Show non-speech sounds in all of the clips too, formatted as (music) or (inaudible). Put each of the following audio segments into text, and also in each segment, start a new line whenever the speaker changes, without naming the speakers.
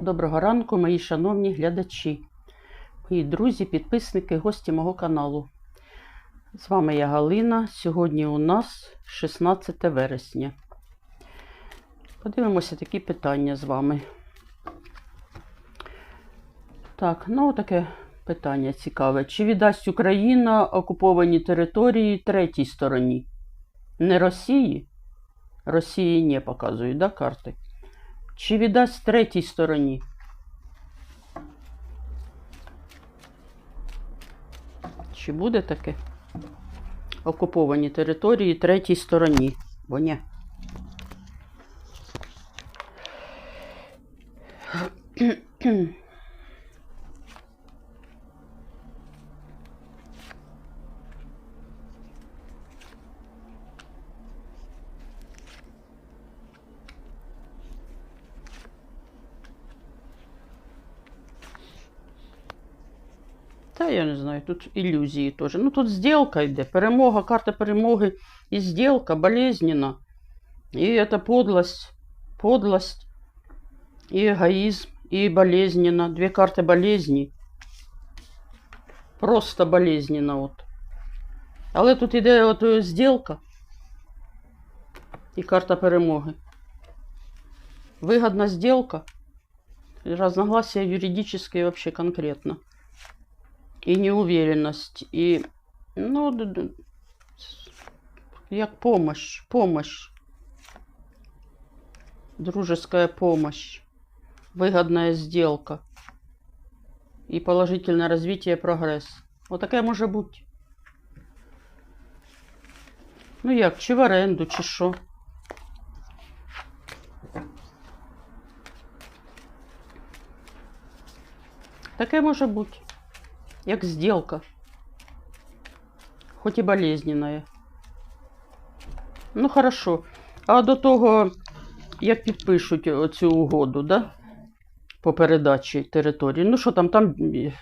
Доброго ранку, мої шановні глядачі, мої друзі, підписники, гості мого каналу. З вами я Галина. Сьогодні у нас 16 вересня. Подивимося такі питання з вами. Так, ну таке питання цікаве. Чи віддасть Україна окуповані території третій стороні? Не Росії? Росії не показують, да, карти? Чи віддасть третій стороні? Чи буде таке? Окуповані території третій стороні? Бо ні. Та я не знаю, тут ілюзії теж. Ну тут зділка йде. Перемога, карта перемоги і зділка болезненна. І це подлость, подлость, і егоїзм, і болезненно. Дві карти болезні. Просто болезненно. От. Але тут іде от е, зділка і карта перемоги. Вигодна зділка. Разногласия юридические вообще конкретно и неуверенность, и, ну, як помощь, помощь, дружеская помощь, выгодная сделка и положительное развитие, прогресс. Вот таке може бути. Ну як, чи в оренду, чи що. Таке може бути. Як сделка. Хоч і болезненная. Ну, хорошо. А до того, як підпишуть оцю угоду, да? По передачі території. Ну, що там, там е,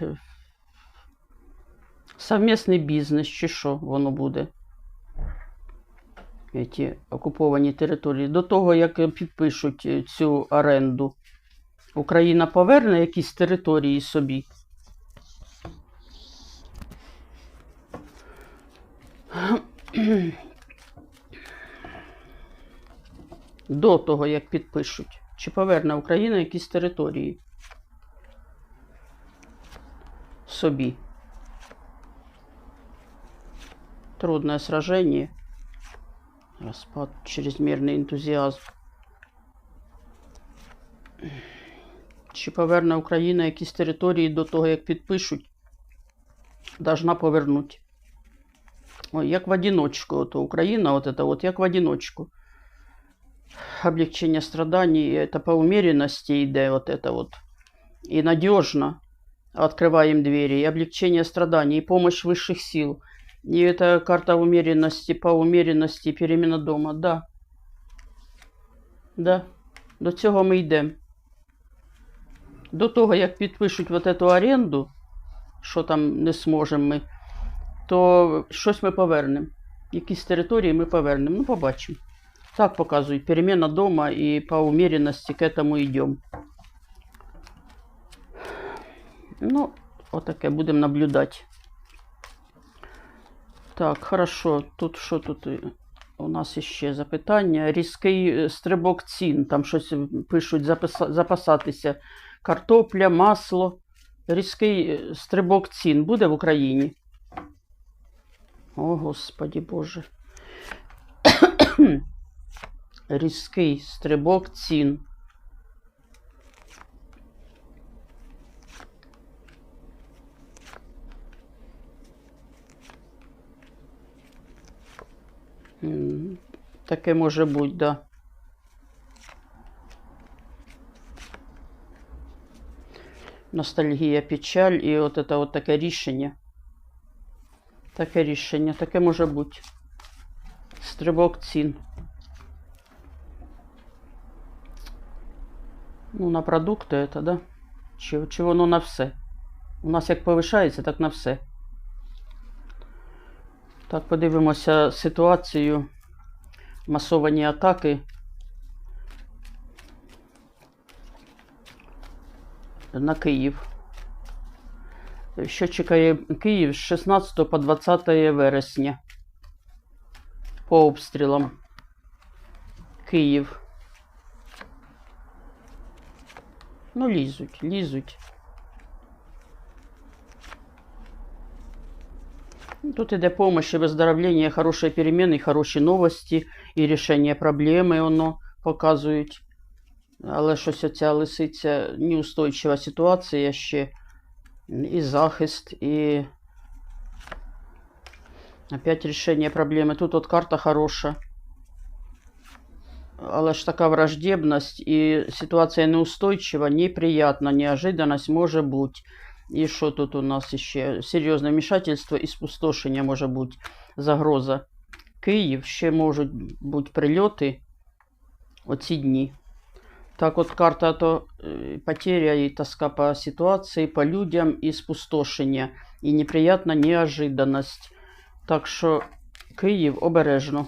совмісний бізнес, чи що воно буде? Ці окуповані території. До того, як підпишуть цю оренду, Україна поверне якісь території собі. (clears throat) До того, як підпишуть, чи поверне Україна якісь території собі. Трудное сражение. Распад, чрезмірний ентузіазм. Чи поверне Україна якісь території до того, як підпишуть, должна повернуть. Ой, як в одиночку, то Україна, вот это вот, як в одиночку. Облегчение страданий, это по умеренности йде, вот это вот. И надежно открываем двери, и облегчение страданий, и помощь высших сил. И это карта умеренности, по умеренности, перемена дома, да. Да, до цього ми йдемо. До того, як підпишуть вот эту оренду, що там не зможемо ми, то щось ми повернемо. Якісь території ми повернемо. Ну, побачимо. Так показують. Перемена дома і по умеренности к этому йдемо. Ну, отаке будемо наблюдати. Так, хорошо. Тут що тут е, у нас іще запитання? Різкий е, стрибок цін. Там щось пишуть запасатися. Картопля, масло. Різкий е, стрибок цін буде в Україні? О, Господі Боже. (coughs) Різкий стрибок цін. Таке може бути, да. Ностальгія, печаль і от це от таке рішення. Таке рішення, таке може бути. Стрибок цін. Ну, на продукти это, да? Чи, чи воно на все? У нас як повишається, так на все. Так, подивимося ситуацію. Масовані атаки на Київ. Що чекає Київ з 16 по 20 вересня по обстрілам. Київ. Ну, лізуть, лізуть. Тут іде помощь і виздоровлення, хороші переміни, хороші новості і рішення проблеми воно показують. Але щось оця лисиця неустойчива ситуація ще. І захист, і опять рішення проблеми. Тут от карта хороша. Але ж така враждебність і ситуація неустойчива, неприятна, неожиданность може бути. І що тут у нас ще? Серйозне вмішательство і спустошення може бути, загроза. Київ ще можуть бути прильоти оці дні. Так от карта то е, потеря і тоска по ситуації, по людям і спустошення, і неприятна неожиданность. Так що Київ обережно.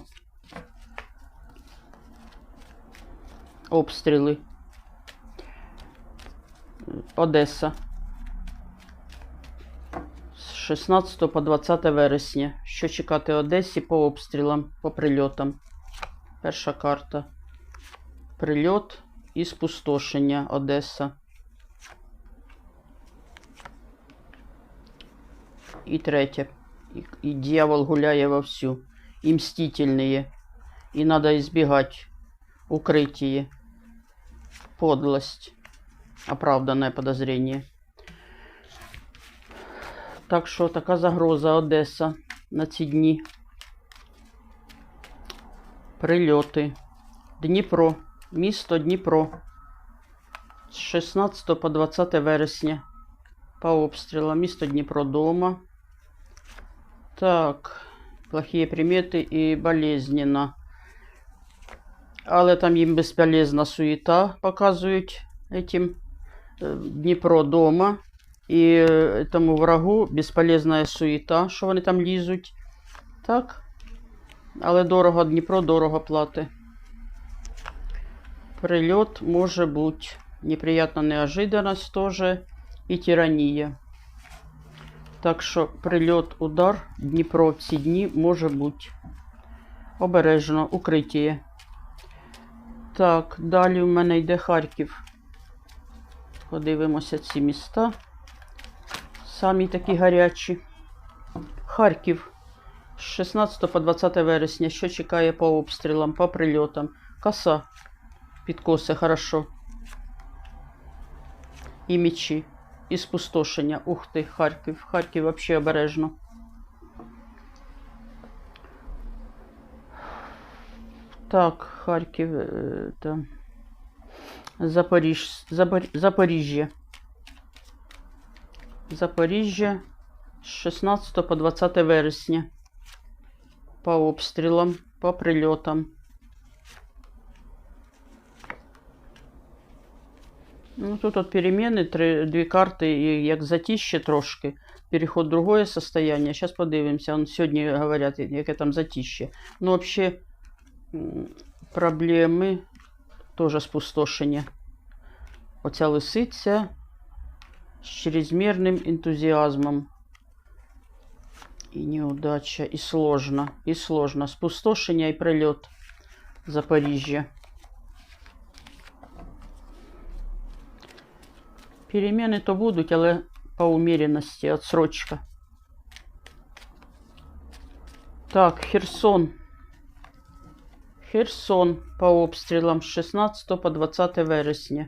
Обстріли. Одеса. З 16 по 20 вересня. Що чекати Одесі по обстрілам, по прильотам. Перша карта. Прильот і спустошення Одеса. І третє. І, і дьявол гуляє вовсю. І мстительные. І надо избегать укрытие. Подлость. Оправданное подозрение. Так що така загроза Одеса на ці дні. Прильоти. Дніпро. Місто Дніпро. З 16 по 20 вересня. По обстрілам. Місто Дніпро дома. Так. Плохие примети і болезненно. Але там їм безполезна суєта показують этим е, Дніпро дома. І е, тому врагу безполезна суєта, що вони там лізуть. Так. Але дорого Дніпро дорого платить. Прильот може бути. Неприятна неожиданность тоже. І тиранія. Так що прильот, удар Дніпро в ці дні може бути. Обережно, укриття. Так, далі в мене йде Харків. Подивимося ці міста. Самі такі гарячі. Харків. З 16 по 20 вересня. Що чекає по обстрілам, по прильотам. Коса. Підкоси, хорошо. І мечі. І спустошення. Ух ти, Харків. Харків взагалі обережно. Так, Харків. е, Та. Запоріж... Запор... Запоріжжя. Запоріжжя з 16 по 20 вересня. По обстрілам, по прильотам. Ну, тут от перемены, три, дві карти, і як затіще трошки. Переход в другое состояние. Сейчас подивимося. Он сьогодні говорять, яке там затіще. Ну, м, проблеми, теж спустошення. Оця лисиця з чрезмірним ентузіазмом. І неудача, і сложно, і сложно. Спустошення і прильот Запоріжжя. Перемены то будуть, але по умеренности, отсрочка. Так, Херсон. Херсон по обстрілам з 16 по 20 вересня.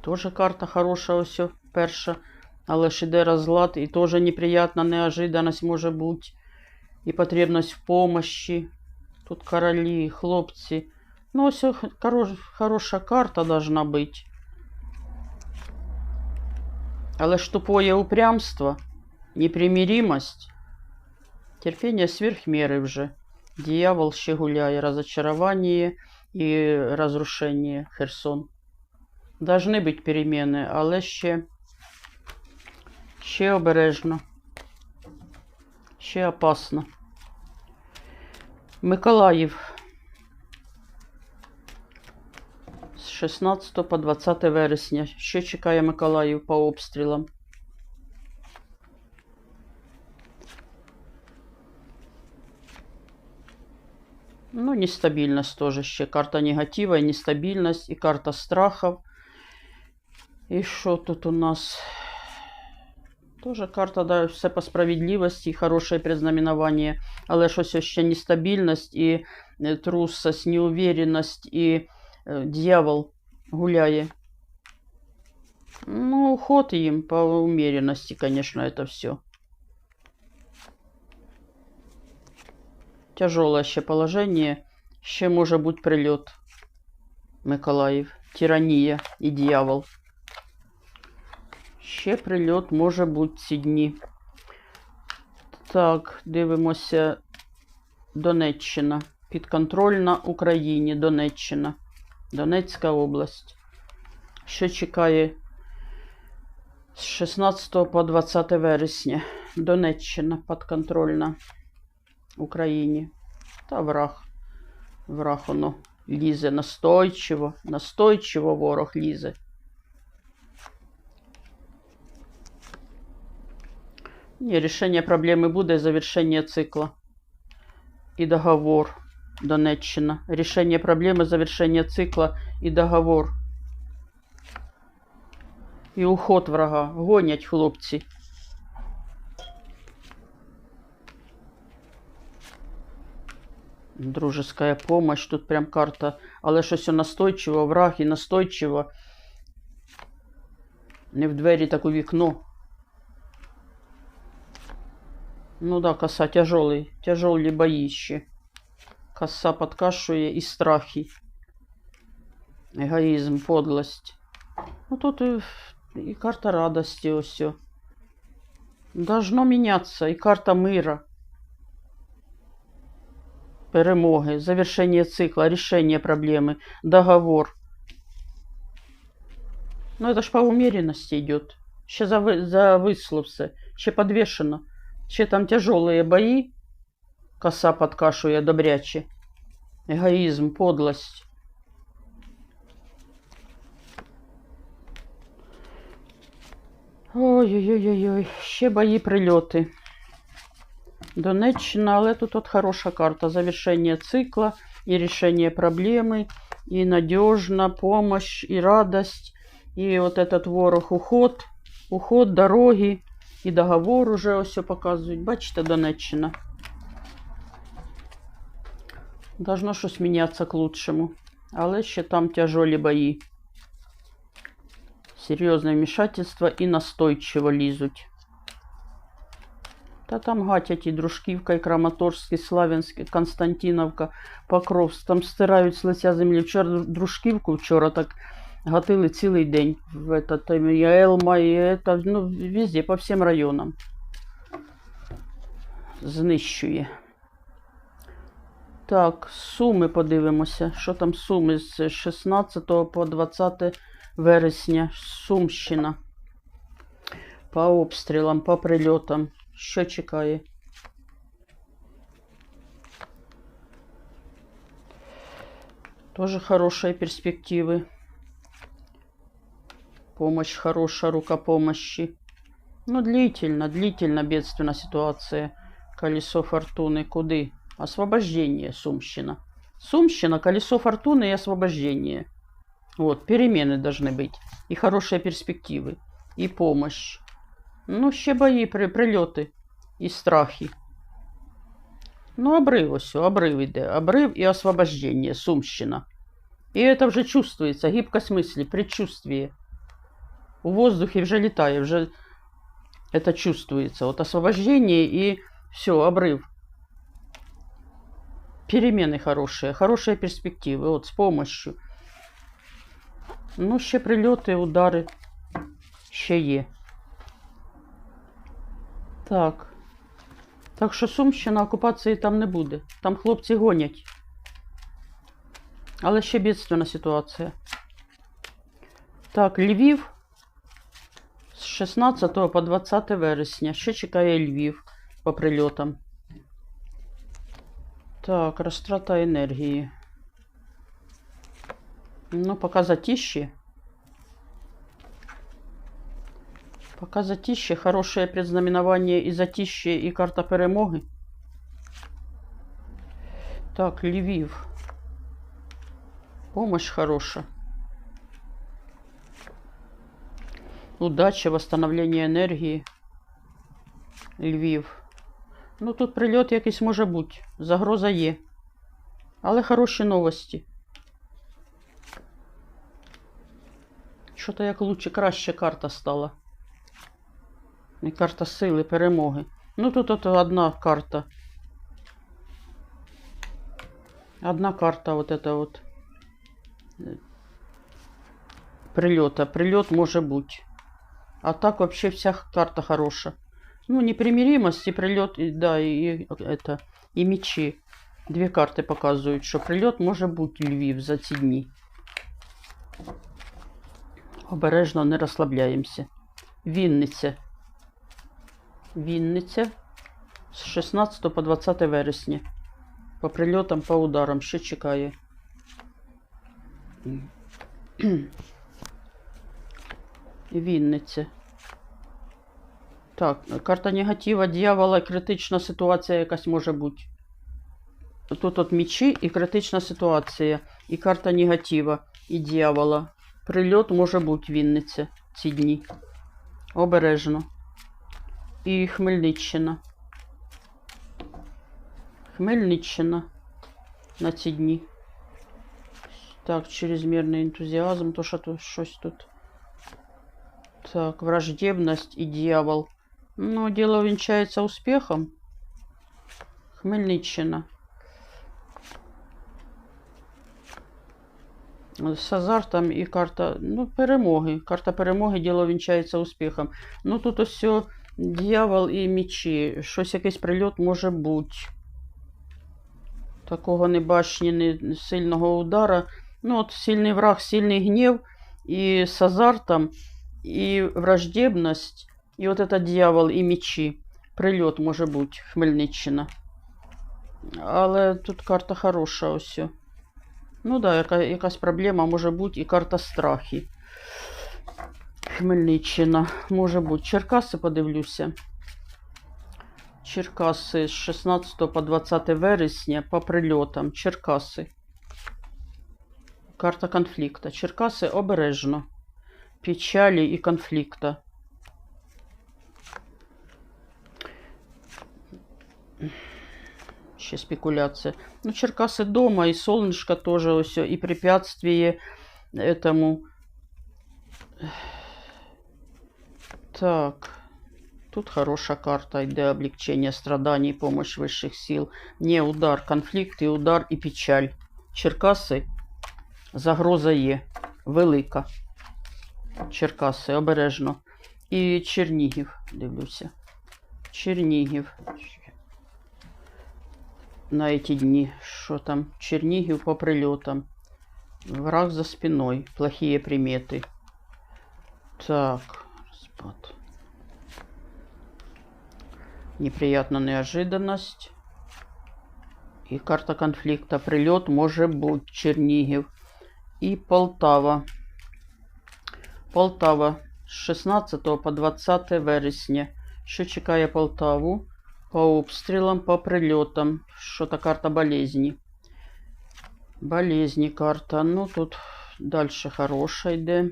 Тоже карта хороша, ось перша. Але ж іде розлад, і теж неприятна неожиданность може бути. І потребність в помощі. Тут королі, хлопці. Ну, о, хорош, хороша карта должна бути. Але ж тупое упрямство, непримиримость, терпіння сверх міри вже. Дьявол ще гуляє, розочарування і розрушення Херсон. Должны бути переміни, але ще, ще обережно. Ще опасно. 16 по 20 вересня. Що чекає Миколаїв по обстрілам? Ну, нестабильность тоже ще. Карта негатива, и нестабильность, и карта страхов. І що тут у нас? Тоже карта, да, все по справедливості, хороше предзнаменування, але щось ще нестабільність і е, трусость, неуверенность і дьявол гуляє. Ну, уход їм по умеренности, конечно, это все. Тяжелое ще положение. Ще може бути прильот. Миколаїв. Тиранія і дьявол. Ще прильот може бути ці дні. Так, дивимося. Донеччина. Підконтрольна Україні. Донеччина. Донецька область. Що чекає з 16 по 20 вересня? Донеччина підконтрольна Україні. Та враг. Враг воно лізе настойчиво. Настойчиво ворог лізе. Ні, рішення проблеми буде завершення цикла. І договор. Донеччина. Рішення проблеми завершення цикла і договор. І уход врага. Гонять хлопці. Дружеская помощь. Тут прям карта. Але щось настойчиво, враг і настойчиво. Не в двері, так у вікно. Ну да, коса тяжелый. Тяжелі бої ще. Коса подкашує і страхи. Егоїзм, подлость. Ну тут і, і карта радості ось. всё. Должно мінятися. І карта мира. Перемоги, завершение цикла, решение проблемы, договор. Ну это ж по умеренности идет. Ще зави- зависло все. Ще подвешено. Ще там тяжелые бои. Коса подкашує добряче. Егоїзм, подлость. Ой-ой-ой-ой, ще бої прильоти. Донеччина, але тут от хороша карта. Завершение цикла и решение проблемы, и надежна помощь, и радость, и вот этот ворог уход, уход, дороги, і договор уже ось показують. Бачите, Донеччина. Должно щось мінятися к лучшему. Але ще там тяжелі бої. Серйозне вмішательство і настойчиво лізуть. Та там гатять і Дружківка, і Краматорськ, і Славянськ, Константиновка, Покровськ. Там стирають з лиця землі. Вчора Дружківку вчора так гатили цілий день. В этот, і Елма, і это, ну, везде, по всім районам. Знищує. Так, суми подивимося. Що там суми з 16 по 20 вересня. Сумщина. По обстрілам, по прильотам. Що чекає? Тоже хорошие перспективы. Помощь хорошая, рука помощи. Ну, длительно, длительно бедственная ситуация. Колесо фортуны. Куды? Освобождение, Сумщина. Сумщина, колесо фортуны и освобождение. Вот, перемены должны быть. И хорошие перспективы. И помощь. Ну, ще бої, при, прильоти і страхи. Ну, обрив ось, обрив іде. Обрив і освобождення, Сумщина. І це вже чувствується, гибкость мислі, предчувствие. У воздухе вже літає, вже это чувствуется. Вот освобождение и все, обрыв. Перемены хорошие, хорошие перспективы, вот с помощью. Ну, ще прильоти, удари ще є. Так. Так що Сумщина окупації там не буде. Там хлопці гонять. Але ще бідственна ситуація. Так, Львів з 16 по 20 вересня. Що чекає Львів по прильотам? Так, розтрата енергії. Ну, пока затишье. Пока затишье, хорошее предзнаменование и затишье, и карта перемоги. Так, Львив. Помощь хорошая. Удача, восстановление енергії. Львів. Ну, тут прильот якийсь може бути. Загроза є. Але хороші новості. Що-то як лучше, краще карта стала. І карта сили, перемоги. Ну, тут от одна карта. Одна карта вот это вот. э, Прилета. Прилет може бути. А так вообще вся карта хороша. Ну, непримиримость и прилет, и, да, и, это, и мечи. Дві карти показують, що прильот може бути Львів за ці дні. Обережно не розслабляємося. Вінниця. Вінниця з 16 по 20 вересня. По прильотам, по ударам. Що чекає? Вінниця. Так, карта негатива, дьявола, критична ситуація якась може бути. Тут от мечі і критична ситуація. І карта негатива, і дьявола. Прильот може бути Вінниця ці дні. Обережно. І Хмельниччина. Хмельниччина на ці дні. Так, чрезмірний ентузіазм, то що тут щось тут. Так, враждебность и дьявол. Ну, дело увенчается успехом. Хмельниччина. З азартом і карта, ну, перемоги. Карта перемоги, діло вінчається успіхом. Ну, тут ось дьявол і мечі. Щось якийсь прильот може бути. Такого не бачні, не сильного удара. Ну, от сильний враг, сильний гнів. І з азартом, і враждебність, і от этот дьявол, і мечі. Прильот може бути, Хмельниччина. Але тут карта хороша ось. Ну да, яка, якась проблема може бути і карта страхи. Хмельниччина. Може бути. Черкаси подивлюся. Черкаси з 16 по 20 вересня по прильотам. Черкаси. Карта конфлікта. Черкаси обережно. Печалі і конфлікта. Ще спекуляция. Ну, Черкасы дома, и солнышко тоже все, и препятствие этому. Так. Тут хорошая карта, йде облегчение страданий, помощь высших сил. Не удар, конфлікт і удар і печаль. Черкаси загроза є. Велика. Черкаси, обережно. І Чернігів, дивлюся. Чернігів. На эти дни. Что там? Чернигів по прилетам. Враг за спиной. Плохие приметы. Так. Распад. Неприятная неожиданность. И карта конфликта. Прилет может быть Чернигів. И Полтава. Полтава. З 16 по 20 вересня. Що чекає Полтаву? По обстрілам, по прильотам. Що то карта болезні. Болезні карта. Ну, тут далі хороша йде.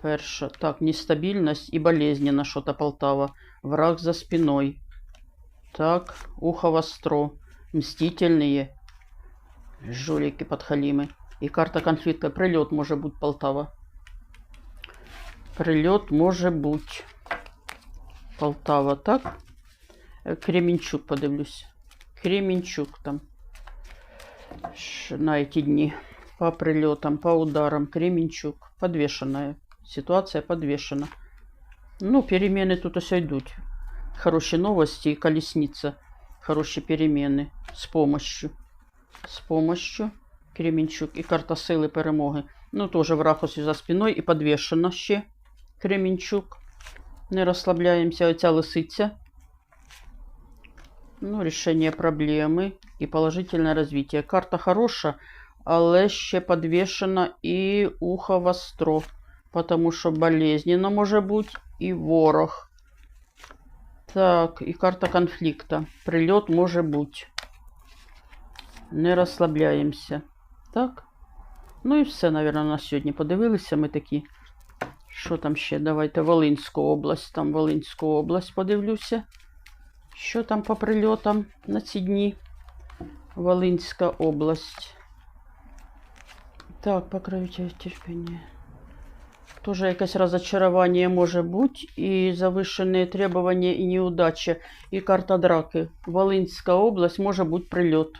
Перша. Так, нестабільність і болезненна що-то Полтава. Враг за спиной. Так, ухо востро. Мстительные. Жулики подхалимы. І карта конфлікта. Прильот може бути Полтава. Прильот може бути. Полтава, так? Е, Кременчук подивлюсь. Кременчук там. Ш- На эти дни. По прилетам, по ударам. Кременчук. Подвешенная. Ситуация подвешена. Ну, перемены тут ось йдуть. Хороші новості і колесниця. Хороші перемены. З помощью. З помощью. Кременчук. І карта сили перемоги. Ну, теж враг ось за спиною і подвешена ще. Кременчук. Не розслабляємося. Оця лисиця. Ну, решение проблемы и положительное развитие. Карта хорошая, але ще підвішено і ухо востро, тому що болезненно може бути і ворог. Так, і карта конфлікта. Прильот може бути. Не розслабляємося. Так. Ну і все, мабуть, на сьогодні подивилися ми такі. Що там ще? Давайте Волинську область. Там Волинську область подивлюся. Що там по прильотам на ці дні? Волинська область. Так, покровитель терпіння. Тоже якесь розочарування може бути, і завищені требування, і неудача, і карта драки. Волинська область може бути прильот.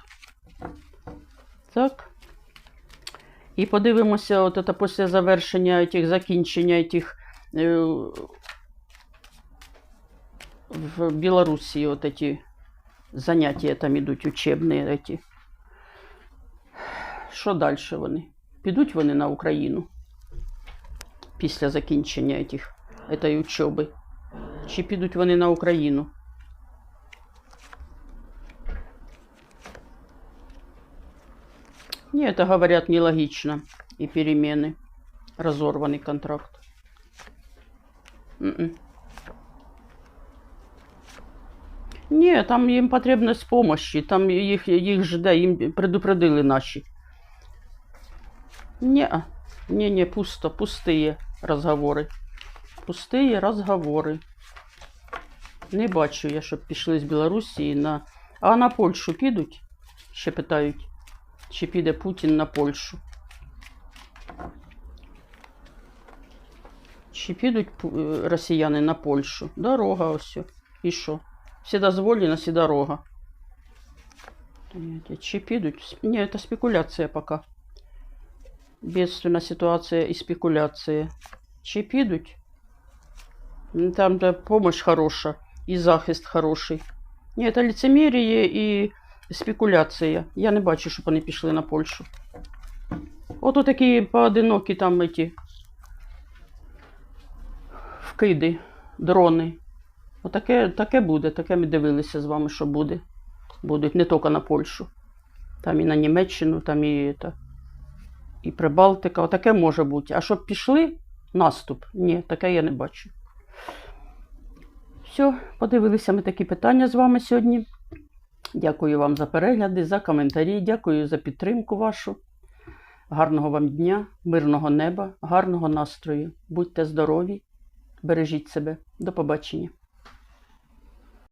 Так. І подивимося, от це після завершення тих закінчення тих е, в Білорусі от эти заняття там ідуть учебні. Эти. Що далі вони? Підуть вони на Україну після закінчення этих, этой учоби? Чи підуть вони на Україну? Ні, это говорят нелогично. И перемены. Разорванный контракт. М-м. Ні, там їм потрібність помощі, там їх, їх жде, їм предупредили наші. Ні, ні, ні, пусто, пустые розговори. Пустые розговори. Не бачу я, щоб пішли з Білорусі на. А на Польщу підуть? Ще питають. Чи піде Путін на Польщу? Чи підуть е, росіяни на Польщу? Дорога ось. І що? Всі дозволено, всі дорога. Понимаете, Чи підуть? Ні, це спекуляція поки. Бедственна ситуація і спекуляція. Чи підуть? Там де помощь хороша і захист хороший. Ні, це лицемір'я і спекуляція. Я не бачу, щоб вони пішли на Польщу. Ото такі поодинокі там эти вкиди, дрони. Отаке таке буде, таке ми дивилися з вами, що буде. Будуть не тільки на Польщу. Там і на Німеччину, там і, та, і Прибалтика. Отаке може бути. А щоб пішли наступ? Ні, таке я не бачу. Все, подивилися ми такі питання з вами сьогодні. Дякую вам за перегляди, за коментарі, дякую за підтримку вашу. Гарного вам дня, мирного неба, гарного настрою. Будьте здорові, бережіть себе. До побачення.